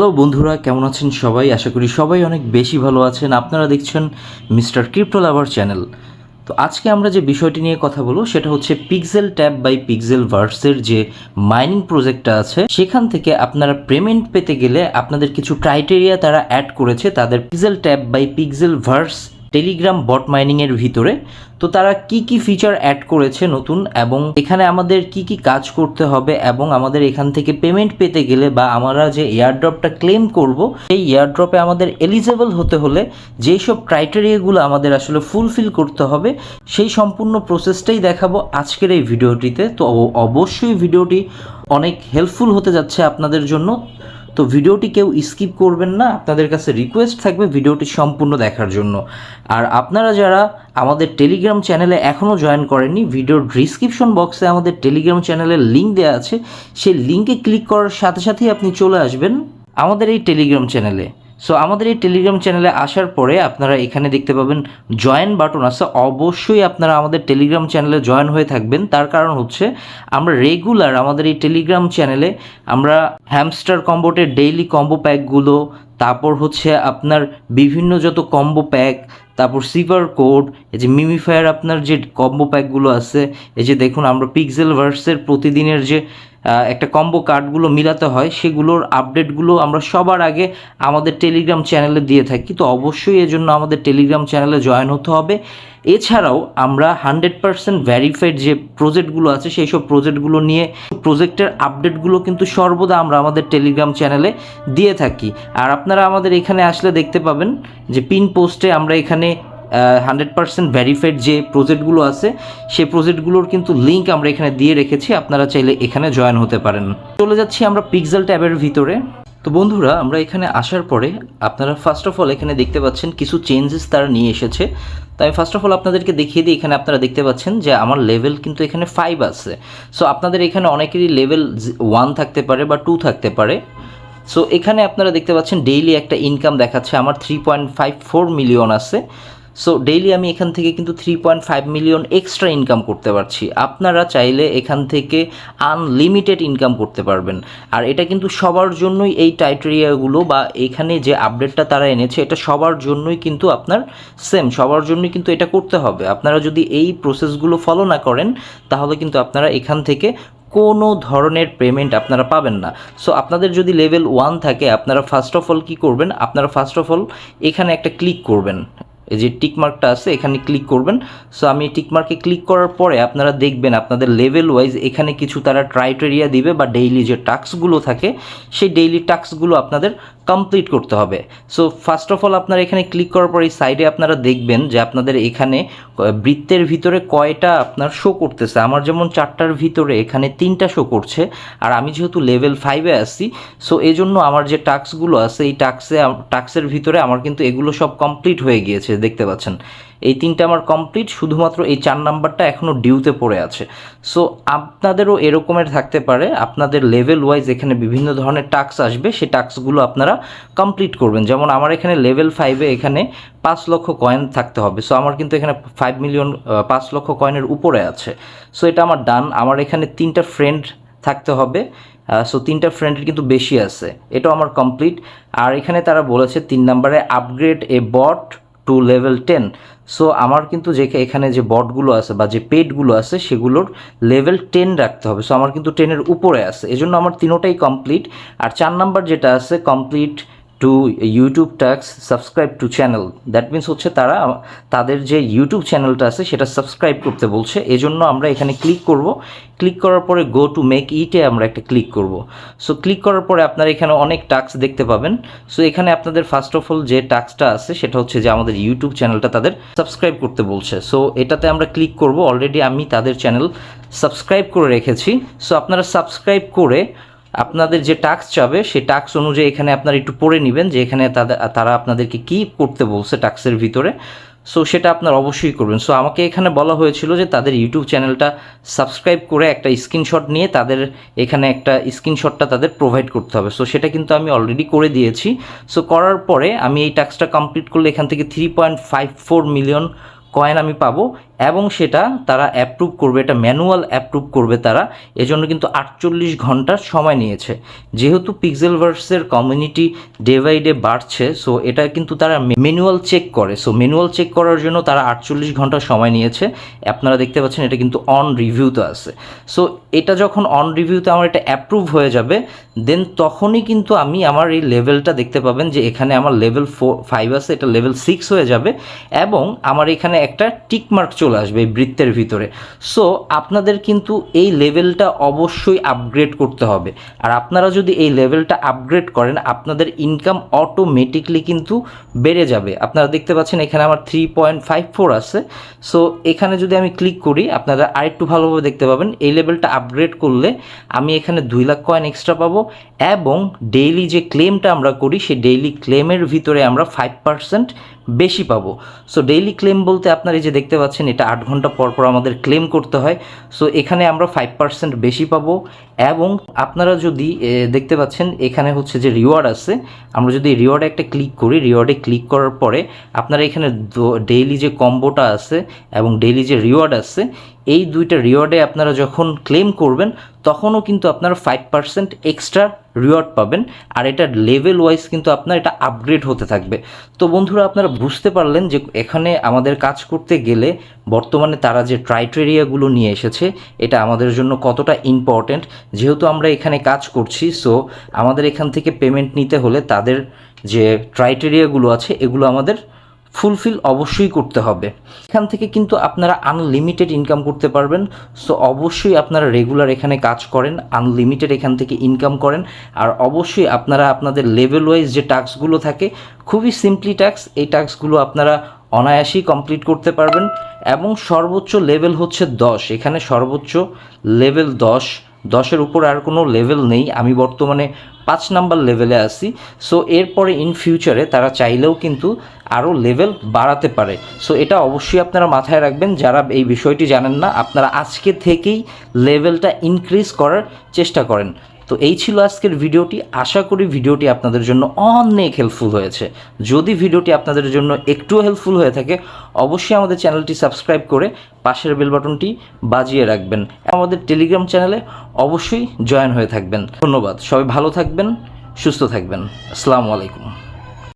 Hello বন্ধুরা, কেমন আছেন সবাই? আশা করি সবাই অনেক বেশি ভালো আছেন। আপনারা দেখছেন মিস্টার ক্রিপ্টো লাভার চ্যানেল। তো আজকে আমরা যে বিষয়টি নিয়ে কথা বলব, সেটা হচ্ছে পিক্সেল ট্যাব বাই পিক্সেল ভার্সের যে মাইনিং প্রজেক্টটা আছে, সেখান থেকে আপনারা পেমেন্ট পেতে গেলে আপনাদের কিছু ক্রাইটেরিয়া তারা অ্যাড করেছে। তাদের Pixel Tap by Pixelverse Telegram bot মাইনিংয়ের ভিতরে। তো তারা কি কি ফিচার অ্যাড করেছে নতুন এবং এখানে আমাদের কি কি কাজ করতে হবে এবং আমাদের এখান থেকে পেমেন্ট পেতে গেলে বা আমরা যে এয়ারড্রপটা ক্লেম করব, সেই এয়ারড্রপে আমাদের এলিজেবল হতে হলে যেই সব ক্রাইটেরিয়াগুলো আমাদের আসলে ফুলফিল করতে হবে, সেই সম্পূর্ণ প্রসেসটাই দেখাবো আজকের এই ভিডিওটিতে। তো অবশ্যই ভিডিওটি অনেক হেল্পফুল হতে যাচ্ছে আপনাদের জন্য। তো ভিডিওটি কেউ স্কিপ করবেন না, আপনাদের কাছে রিকোয়েস্ট থাকবে ভিডিওটি সম্পূর্ণ দেখার জন্য। আর আপনারা যারা আমাদের টেলিগ্রাম চ্যানেলে এখনও জয়েন করেননি, ভিডিওর ডিসক্রিপশন বক্সে আমাদের টেলিগ্রাম চ্যানেলের লিঙ্ক দেওয়া আছে। সেই লিঙ্কে ক্লিক করার সাথে সাথেই আপনি চলে আসবেন আমাদের এই টেলিগ্রাম চ্যানেলে সো আমাদের এই টেলিগ্রাম চ্যানেলে আসার পরে আপনারা এখানে দেখতে পাবেন জয়েন বাটন আছে। অবশ্যই আপনারা আমাদের টেলিগ্রাম চ্যানেলে জয়েন হয়ে থাকবেন। তার কারণ হচ্ছে আমরা রেগুলার আমাদের এই টেলিগ্রাম চ্যানেলে আমরা হ্যামস্টার কম্বোটের ডেইলি কম্বো প্যাকগুলো তারপর হচ্ছে আপনার বিভিন্ন যত কম্বো প্যাক তারপর সিভার কোড এই যে মিমিফায়ার আপনার যে কম্বো প্যাকগুলো আছে, এই যে দেখুন আমরা পিক্সেল ভার্সের প্রতিদিনের যে একটা কম্বো কার্ডগুলো মিলাতে হয়, সেগুলোর আপডেটগুলো আমরা সবার আগে আমাদের টেলিগ্রাম চ্যানেলে দিয়ে থাকি। তো অবশ্যই এজন্য আমাদের টেলিগ্রাম চ্যানেলে জয়েন হতে হবে। এছাড়াও আমরা হান্ড্রেড পার্সেন্ট ভ্যারিফাইড যে প্রজেক্টগুলো আছে, সেই সব প্রজেক্টগুলো নিয়ে প্রজেক্টের আপডেটগুলো কিন্তু সর্বদা আমরা আমাদের টেলিগ্রাম চ্যানেলে দিয়ে থাকি। আর আপনারা আমাদের এখানে আসলে দেখতে পাবেন যে পিন পোস্টে আমরা এখানে হান্ড্রেড পার্সেন্ট ভ্যারিফাইড যে প্রজেক্টগুলো আছে, সেই প্রজেক্টগুলোর কিন্তু লিঙ্ক আমরা এখানে দিয়ে রেখেছি, আপনারা চাইলে এখানে জয়েন হতে পারেন। চলে যাচ্ছি আমরা পিক্সেল ট্যাবের ভিতরে। তো বন্ধুরা, আমরা এখানে আসার পরে আপনারা ফার্স্ট অফ অল এখানে দেখতে পাচ্ছেন কিছু চেঞ্জেস তারা নিয়ে এসেছে। তো আমি ফার্স্ট অফ অল আপনাদেরকে দেখিয়ে দিই, এখানে আপনারা দেখতে পাচ্ছেন যে আমার লেভেল কিন্তু এখানে ফাইভ আছে। সো আপনাদের এখানে অনেকেরই লেভেল ওয়ান থাকতে পারে বা টু থাকতে পারে। সো এখানে আপনারা দেখতে পাচ্ছেন ডেইলি একটা ইনকাম দেখাচ্ছে, আমার three point five four million আছে। সো ডেইলি আমি এখান থেকে কিন্তু three point five million extra income করতে পারছি। আপনারা চাইলে এখান থেকে আনলিমিটেড ইনকাম করতে পারবেন। আর এটা কিন্তু সবার জন্যই এই টাইটেরিয়াগুলো বা এখানে যে আপডেটটা তারা এনেছে, এটা সবার জন্যই কিন্তু আপনার সেম সবার জন্যই কিন্তু এটা করতে হবে। আপনারা যদি এই প্রসেসগুলো ফলো না করেন, তাহলে কিন্তু আপনারা এখান থেকে কোনো ধরনের পেমেন্ট আপনারা পাবেন না। সো আপনাদের যদি লেভেল ওয়ান থাকে, আপনারা ফার্স্ট অফ অল কী করবেন? আপনারা ফার্স্ট অফ অল এখানে একটা ক্লিক করবেন। এই যে টিকমার্কটা আছে, এখানে ক্লিক করবেন। সো আমি টিকমার্কে ক্লিক করার পরে আপনারা দেখবেন আপনাদের লেভেল ওয়াইজ এখানে কিছু তারা ট্রাইটেরিয়া দিবে বা ডেইলি যে টাস্কগুলো থাকে, সেই ডেইলি টাস্কগুলো আপনাদের কমপ্লিট করতে হবে। সো ফার্স্ট অফ অল আপনারা এখানে ক্লিক করার পর এই সাইডে আপনারা দেখবেন যে আপনাদের এখানে বৃত্তের ভিতরে কয়টা আপনার শো করতেছে। আমার যেমন চারটার ভিতরে এখানে তিনটা শো করছে, আর আমি যেহেতু লেভেল ফাইভে আছি সো এই জন্য আমার যে টাস্কগুলো আছে, এই টাস্কে টাস্কের ভিতরে আমার কিন্তু এগুলো সব কমপ্লিট হয়ে গিয়েছে, দেখতে পাচ্ছেন। এই তিনটা আমার কমপ্লিট শুধুমাত্র এই চার নাম্বারটা এখনও ডিউতে পড়ে আছে। সো আপনাদেরও এরকমের থাকতে পারে। আপনাদের লেভেল ওয়াইজ এখানে বিভিন্ন ধরনের টাস্ক আসবে। সেই টাস্কগুলো আপনারা কমপ্লিট করবেন। যেমন আমার এখানে লেভেল ফাইভে এখানে পাঁচ লক্ষ কয়েন থাকতে হবে। সো আমার কিন্তু এখানে ফাইভ মিলিয়ন পাঁচ লক্ষ কয়েনের উপরে আছে। সো এটা আমার ডান আমার এখানে তিনটা ফ্রেন্ড থাকতে হবে। সো তিনটা ফ্রেন্ডের কিন্তু বেশি আছে। এটাও আমার কমপ্লিট আর এখানে তারা বলেছে তিন নম্বরে upgrade a bot to level ten so আমার কিন্তু যে এখানে যে বটগুলো আছে বা যে পেডগুলো আছে, সেগুলোর লেভেল টেন রাখতে হবে। সো আমার কিন্তু টেনের উপরে আছে। এজন্য আমার তিনোটাই কমপ্লিট আর চার নাম্বার যেটা আছে complete two YouTube tasks subscribe to channel that means হচ্ছে তারা, তাদের যে ইউটিউব চ্যানেলটা আছে, সেটা সাবস্ক্রাইব করতে বলছে। এজন্য আমরা এখানে ক্লিক করব। ক্লিক করার পরে গো টু মেক ইটে আমরা একটা ক্লিক করব। সো ক্লিক করার পরে আপনারা এখানে অনেক টাস্ক দেখতে পাবেন। সো এখানে আপনাদের ফার্স্ট অফ অল যে টাস্কটা আছে, সেটা হচ্ছে যে আমাদের ইউটিউব চ্যানেলটা তাদের সাবস্ক্রাইব করতে বলছে। সো এটাতে আমরা ক্লিক করব। অলরেডি আমি তাদের চ্যানেল সাবস্ক্রাইব করে রেখেছি। সো আপনারা সাবস্ক্রাইব করে আপনাদের যে টাস্ক চাবে, সেই টাক্স অনুযায়ী এখানে আপনারা একটু পড়ে নেবেন যে এখানে তাদের, তারা আপনাদেরকে কি করতে বলছে টাক্সের ভিতরে। সো সেটা আপনার অবশ্যই করবেন। সো আমাকে এখানে বলা হয়েছিল যে তাদের ইউটিউব চ্যানেলটা সাবস্ক্রাইব করে একটা স্ক্রিনশট নিয়ে তাদের এখানে একটা স্ক্রিনশটটা তাদের প্রোভাইড করতে হবে। সো সেটা কিন্তু আমি অলরেডি করে দিয়েছি। সো করার পরে আমি এই টাস্কটা কমপ্লিট করলে এখান থেকে three point five four million coin আমি পাবো। এবং সেটা তারা অ্যাপ্রুভ করবে, এটা ম্যানুয়াল অ্যাপ্রুভ করবে তারা। এজন্য কিন্তু আটচল্লিশ ঘণ্টার সময় নিয়েছে। যেহেতু পিক্সেলভার্সের কমিউনিটি ডে বাই ডে বাড়ছে সো এটা কিন্তু তারা ম্যানুয়াল চেক করে। সো ম্যানুয়াল চেক করার জন্য তারা আটচল্লিশ ঘণ্টা সময় নিয়েছে। আপনারা দেখতে পাচ্ছেন এটা কিন্তু অন রিভিউতে আছে। সো এটা যখন অন রিভিউতে আমার এটা অ্যাপ্রুভ হয়ে যাবে দেন তখনই কিন্তু আমি আমার এই লেভেলটা দেখতে পাবেন যে এখানে আমার লেভেল ফোর ফাইভ আছে, এটা লেভেল সিক্স হয়ে যাবে। এবং আমার এখানে একটা টিক মার্ক চলে আসবে এই বৃত্তের ভিতরে। সো আপনাদের কিন্তু এই লেভেলটা অবশ্যই আপগ্রেড করতে হবে। আর আপনারা যদি এই লেভেলটা আপগ্রেড করেন, আপনাদের ইনকাম অটোমেটিকলি কিন্তু বেড়ে যাবে। আপনারা দেখতে পাচ্ছেন এখানে আমার থ্রি পয়েন্ট ফাইভ ফোর আছে। সো এখানে যদি আমি ক্লিক করি, আপনারা আরেকটু ভালোভাবে দেখতে পাবেন, এই লেভেলটা আপগ্রেড করলে আমি এখানে দুই লাখ কয়েন এক্সট্রা পাবো এবং ডেইলি যে ক্লেমটা আমরা করি, সেই ডেইলি ক্লেমের ভিতরে আমরা ফাইভ পার্সেন্ট বেশি পাবো। সো ডেইলি ক্লেম বলতে আপনারা এই যে দেখতে পাচ্ছেন, এটা আট ঘণ্টা পর পর আমাদের ক্লেম করতে হয়। সো এখানে আমরা ফাইভ পার্সেন্ট বেশি পাবো এবং আপনারা যদি দেখতে পাচ্ছেন, এখানে হচ্ছে যে রিওয়ার্ড আছে, আমরা যদি রিওয়ার্ডে একটা ক্লিক করি রিওয়ার্ডে ক্লিক করার পরে আপনারা এখানে ডেইলি যে কম্বোটা আছে এবং ডেইলি যে রিওয়ার্ড আছে, এই দুইটা রিওয়ার্ডে আপনারা যখন ক্লেম করবেন, তখনও কিন্তু আপনারা ফাইভ পার্সেন্ট এক্সট্রা রিওয়ার্ড পাবেন, আর এটা লেভেল ওয়াইজ কিন্তু আপনার এটা আপগ্রেড হতে থাকবে। তো বন্ধুরা, আপনারা বুঝতে পারলেন যে এখানে আমাদের কাজ করতে গেলে বর্তমানে তারা যে ক্রাইটেরিয়াগুলো নিয়ে এসেছে, এটা আমাদের জন্য কতটা ইম্পর্ট্যান্ট যেহেতু আমরা এখানে কাজ করছি সো আমাদের এখান থেকে পেমেন্ট নিতে হলে তাদের যে ক্রাইটেরিয়াগুলো আছে, এগুলো আমাদের ফুলফিল অবশ্যই করতে হবে। এখান থেকে কিন্তু আপনারা আনলিমিটেড ইনকাম করতে পারবেন। সো অবশ্যই আপনারা রেগুলার এখানে কাজ করেন আনলিমিটেড এখান থেকে ইনকাম করেন। আর অবশ্যই আপনারা আপনাদের লেভেল ওয়াইজ যে টাস্কগুলো থাকে, খুবই সিম্পলি টাস্ক এই টাস্কগুলো আপনারা অনায়াসেই কমপ্লিট করতে পারবেন। এবং সর্বোচ্চ লেভেল হচ্ছে দশ। এখানে সর্বোচ্চ লেভেল দশ। দশের উপর আর কোনো লেভেল নেই। আমি বর্তমানে পাঁচ নাম্বার লেভেলে আসি সো এরপরে ইন ফিউচারে তারা চাইলেও কিন্তু আরও লেভেল বাড়াতে পারে। সো এটা অবশ্যই আপনারা মাথায় রাখবেন। যারা এই বিষয়টি জানেন না, আপনারা আজকে থেকেই লেভেলটা ইনক্রিজ করার চেষ্টা করেন। তো এই ছিল আজকের ভিডিওটি। আশা করি ভিডিওটি আপনাদের জন্য অনেক হেল্পফুল হয়েছে। যদি ভিডিওটি আপনাদের জন্য একটুও হেল্পফুল হয়ে থাকে, অবশ্যই আমাদের চ্যানেলটি সাবস্ক্রাইব করে পাশের বেল বাটনটি বাজিয়ে রাখবেন। আমাদের টেলিগ্রাম চ্যানেলে অবশ্যই জয়েন হয়ে থাকবেন। ধন্যবাদ। সবাই ভালো থাকবেন, সুস্থ থাকবেন। আসসালামু আলাইকুম।